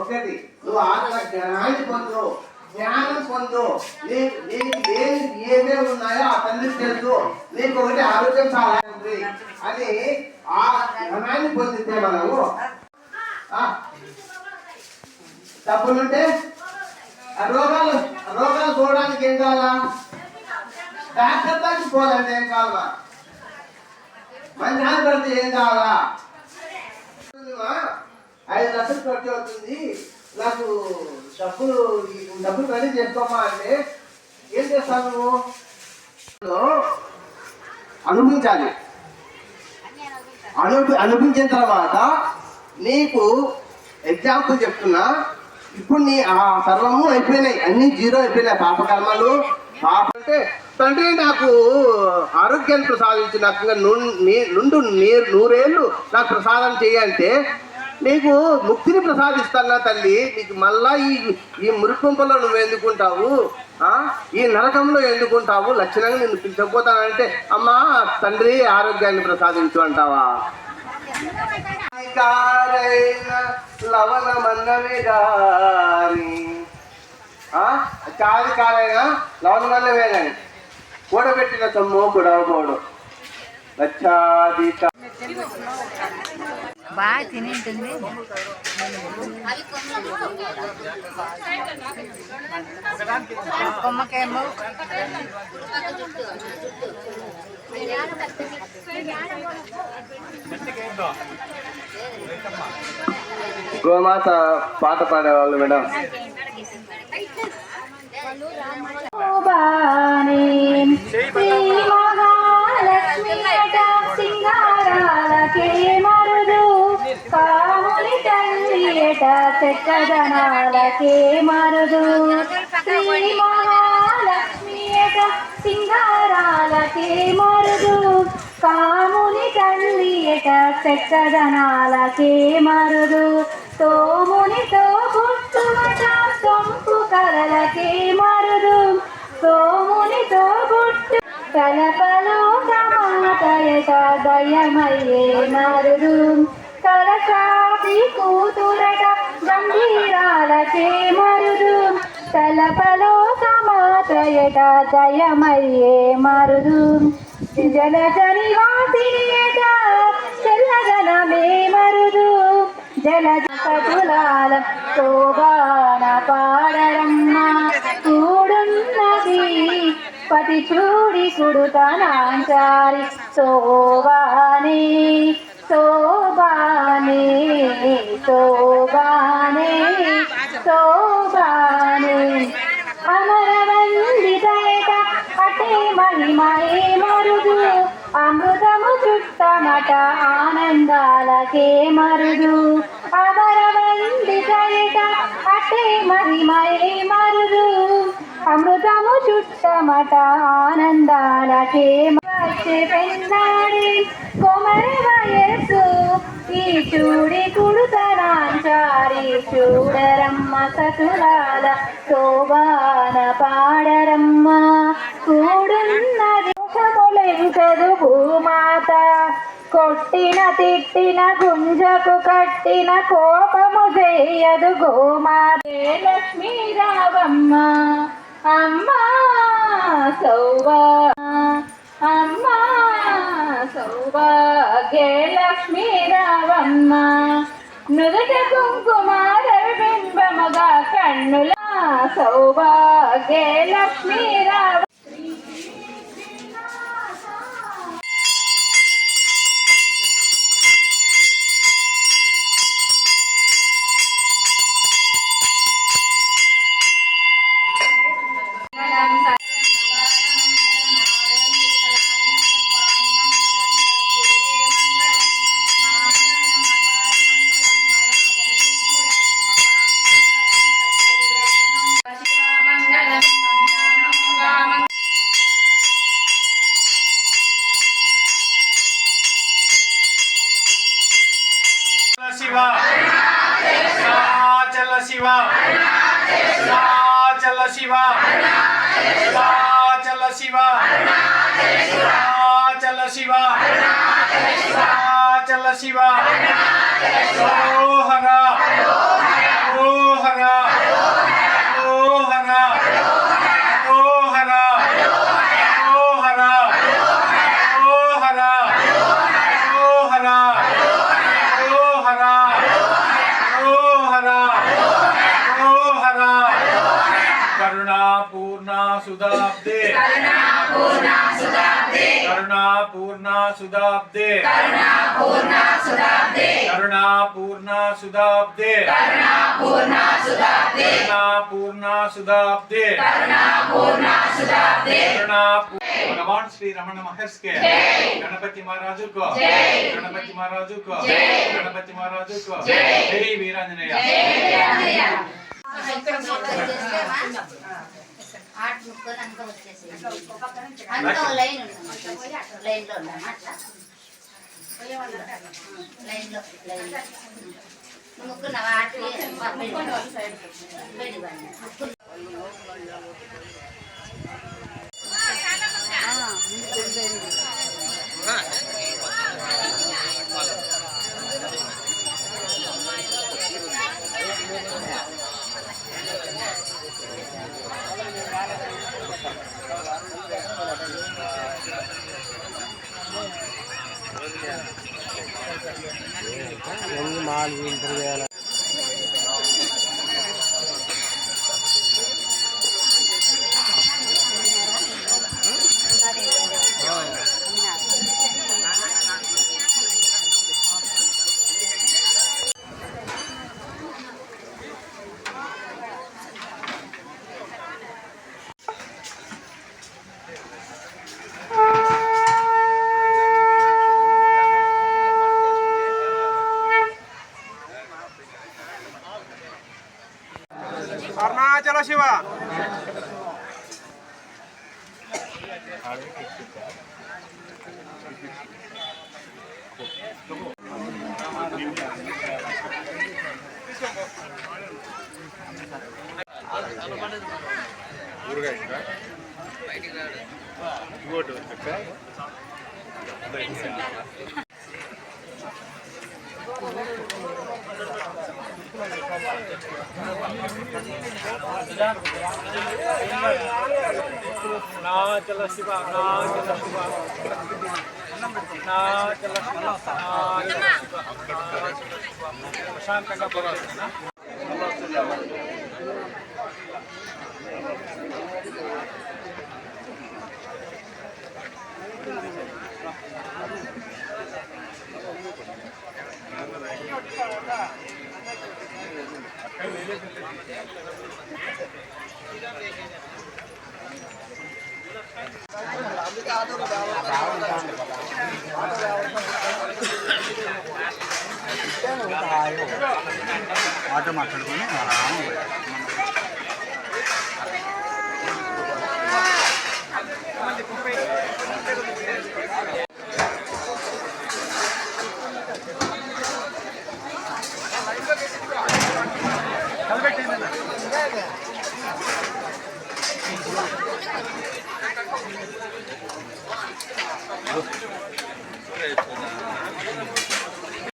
ఒకటి నువ్వు ఆత్మ జ్ఞానాన్ని పొందు జ్ఞానం పొందు నీకు ఏమి ఏమేమి ఉన్నాయో ఆ తండ్రికి తెలుసు. నీకు ఒకటి ఆరోగ్యం చాలా ఉంది. అని ఆ జ్ఞానాన్ని పొందితే మనము డబ్బులుంటే రోగాలు రోగాలు చూడడానికి ఏం కావాలా? డాక్టర్ దానికి పోవాలంటే ఏం కావాలా? మంచి ఆంధ్రప్రదేశ్ ఏం కావాలా? ఐదు లక్షలు ఖర్చు అవుతుంది. నాకు డబ్బులు డబ్బులు రెడీ చేసుకోమా అంటే ఏం చేస్తావు నువ్వు? అనుభవించాలి. అనుభవి అనుభవించిన తర్వాత నీకు ఎగ్జాంపుల్ చెప్తున్నా. ఇప్పుడు నీ ఆ సర్వము అయిపోయినాయి. అన్ని జీరో అయిపోయినాయి. పాపకర్మలు పాప అంటే తండ్రి నాకు ఆరోగ్యాన్ని ప్రసాదించి నాకు ఇంకా నుండు నూరేళ్ళు నాకు ప్రసాదం చేయంటే నీకు ముక్తిని ప్రసాదిస్తానా తల్లి? నీకు మళ్ళా ఈ ఈ మురికొంపలో నువ్వు ఎందుకుంటావు? ఆ? ఈ నరకంలో ఎందుకుంటావు? లక్షణంగా నిన్ను పిలిచకపోతానంటే అమ్మా తండ్రి ఆరోగ్యాన్ని ప్రసాదించు అంటావా? కారైన గాని కాదు కారైనా లవణమన్నవే కానీ కూడబెట్టిన సొమ్ము కూడవకూడదు. లక్షాధిక బాగా తినింటుంది. కొమ్మకేమో గోమాత పాట పాడేవాళ్ళు మేడం. తల్లి ఎట చెక్కదనాలకే మరుదు. శ్రీ మహాలక్ష్మి సింగారాలకే మరుదు. కాముని తల్లి ఎట చెక్కదనాలకే మరుదు. తోమునితో పుట్టుమట సొంపు కలలకే మరుదు. సోమునితో పుట్టు కలపలు సమాతయట దయమయ్యే మరుదు. కలసాది కూతురట గంభీరాలకే మరుదు తలపలో సమాతయట జయమయ్యే మరుదు. జలజని వాసినియట చల్లదనమే మరుదు. జలజ కటులాల శోభాన పాడరమ్మ కూడున్నది. పతి చూడి కుడుతనాంచారి శోభానే. శోభానే శోభానే శోభానే. అమరవందిత అటే మహిమయే మరుదు అమృతము చుట్టమట ఆనందాలకే మరుదు. అమరవందిత అటే మహిమయే మరుదు అమృతము చుట్టమట ఆనందాలకే వచ్చే పెన్నాడే కొమరి ఈశూడి కుడుతనాంచారి చూడరమ్మ సతులాల శోభాన పాడరమ్మ కూడున్నది దోషములెంచదు భూమాత కొట్టిన తిట్టిన గుంజకు కట్టిన కోపము చేయదు గోమాతే లక్ష్మీరావమ్మ అమ్మా సౌవా సౌభాగ్య లక్ష్మీ రావమ్మ నుదుట కుంకుమార బింబముగా కన్నుల సౌభాగ్య లక్ష్మీ రావ అరుణాచల శివ. అరుణాచల శివ. అరుణాచల శివ. అరుణాచల శివ. ఓహరా ఓహరా ఓహరా सुधाब्दे करुणा पूर्णा सुधाब्दे करुणा पूर्णा सुधाब्दे करुणा पूर्णा सुधाब्दे करुणा पूर्णा सुधाब्दे करुणा पूर्णा सुधाब्दे करुणा पूर्णा सुधाब्दे करुणा भगवान श्री रमण महर्ष के गणपति महाराज को गणपति महाराज को गणपति महाराज को जय वीरांजनेय ఆర్ట్ ముక్కలు అనుకో వచ్చేసి అనుకో లైన్ లైన్లో ఉన్నాను అట్లా. లైన్లో లైన్లో నాలుగు ఆర్ట్ అరుణాచల శివ అరుణాచల శివ అరుణాచల శివ అరుణాచల శివ అరుణాచల శివ ప్రశాంతంగా పోరాడుతున్నా ఆటో మాట్లాడుకొని ఆరామ